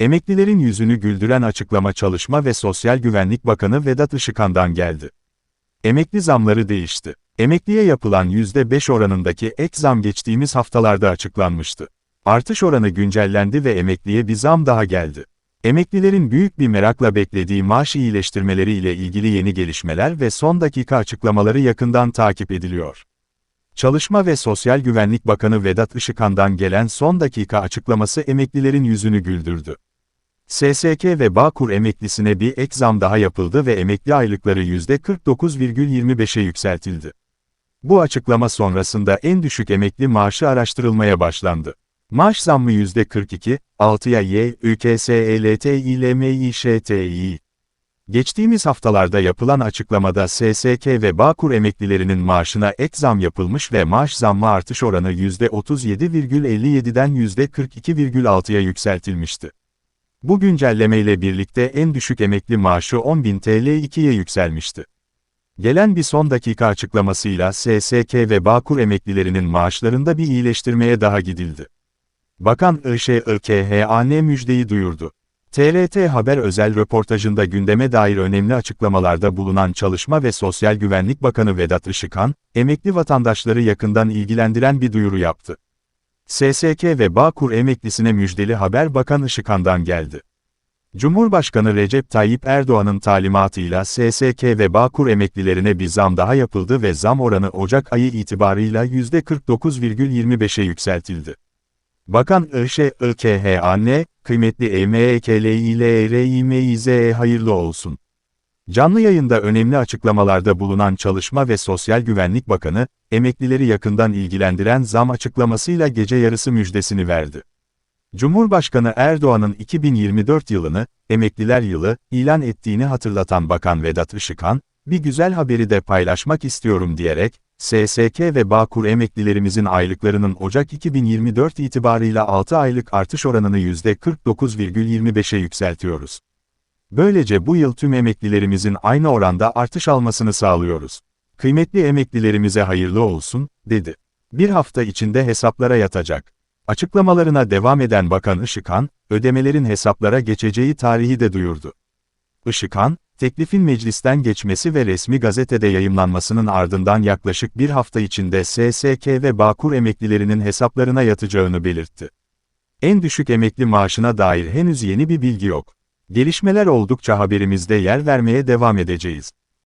Emeklilerin yüzünü güldüren açıklama Çalışma ve Sosyal Güvenlik Bakanı Vedat Işıkhan'dan geldi. Emekli zamları değişti. Emekliye yapılan %5 oranındaki ek zam geçtiğimiz haftalarda açıklanmıştı. Artış oranı güncellendi ve emekliye bir zam daha geldi. Emeklilerin büyük bir merakla beklediği maaş iyileştirmeleri ile ilgili yeni gelişmeler ve son dakika açıklamaları yakından takip ediliyor. Çalışma ve Sosyal Güvenlik Bakanı Vedat Işıkhan'dan gelen son dakika açıklaması emeklilerin yüzünü güldürdü. SSK ve Bağkur emeklisine bir ek zam daha yapıldı ve emekli aylıkları %49,25'e yükseltildi. Bu açıklama sonrasında en düşük emekli maaşı araştırılmaya başlandı. Maaş zammı %42, 6'ya Y, ÜKSELT, İLMİŞTİ. Geçtiğimiz haftalarda yapılan açıklamada SSK ve Bağkur emeklilerinin maaşına ek zam yapılmış ve maaş zammı artış oranı %37,57'den %42,6'ya yükseltilmişti. Bu güncellemeyle birlikte en düşük emekli maaşı 10.000 TL 2'ye yükselmişti. Gelen bir son dakika açıklamasıyla SSK ve Bağkur emeklilerinin maaşlarında bir iyileştirmeye daha gidildi. Bakan IŞİKHAN müjdeyi duyurdu. TRT Haber özel röportajında gündeme dair önemli açıklamalarda bulunan Çalışma ve Sosyal Güvenlik Bakanı Vedat Işıkhan, emekli vatandaşları yakından ilgilendiren bir duyuru yaptı. SSK ve Bağkur emeklisine müjdeli haber Bakan Işıkhan'dan geldi. Cumhurbaşkanı Recep Tayyip Erdoğan'ın talimatıyla SSK ve Bağkur emeklilerine bir zam daha yapıldı ve zam oranı Ocak ayı itibarıyla %49,25'e yükseltildi. Bakan IŞİKHAN, kıymetli E EMEKLİLERİMİZE hayırlı olsun. Canlı yayında önemli açıklamalarda bulunan Çalışma ve Sosyal Güvenlik Bakanı, emeklileri yakından ilgilendiren zam açıklamasıyla gece yarısı müjdesini verdi. Cumhurbaşkanı Erdoğan'ın 2024 yılını, Emekliler Yılı, ilan ettiğini hatırlatan Bakan Vedat Işıkhan, bir güzel haberi de paylaşmak istiyorum diyerek, SSK ve Bağkur emeklilerimizin aylıklarının Ocak 2024 itibarıyla 6 aylık artış oranını %49,25'e yükseltiyoruz. Böylece bu yıl tüm emeklilerimizin aynı oranda artış almasını sağlıyoruz. Kıymetli emeklilerimize hayırlı olsun, dedi. Bir hafta içinde hesaplara yatacak. Açıklamalarına devam eden Bakan Işıkhan, ödemelerin hesaplara geçeceği tarihi de duyurdu. Işıkhan, teklifin meclisten geçmesi ve resmi gazetede yayımlanmasının ardından yaklaşık bir hafta içinde SSK ve Bağkur emeklilerinin hesaplarına yatacağını belirtti. En düşük emekli maaşına dair henüz yeni bir bilgi yok. Gelişmeler oldukça haberimizde yer vermeye devam edeceğiz.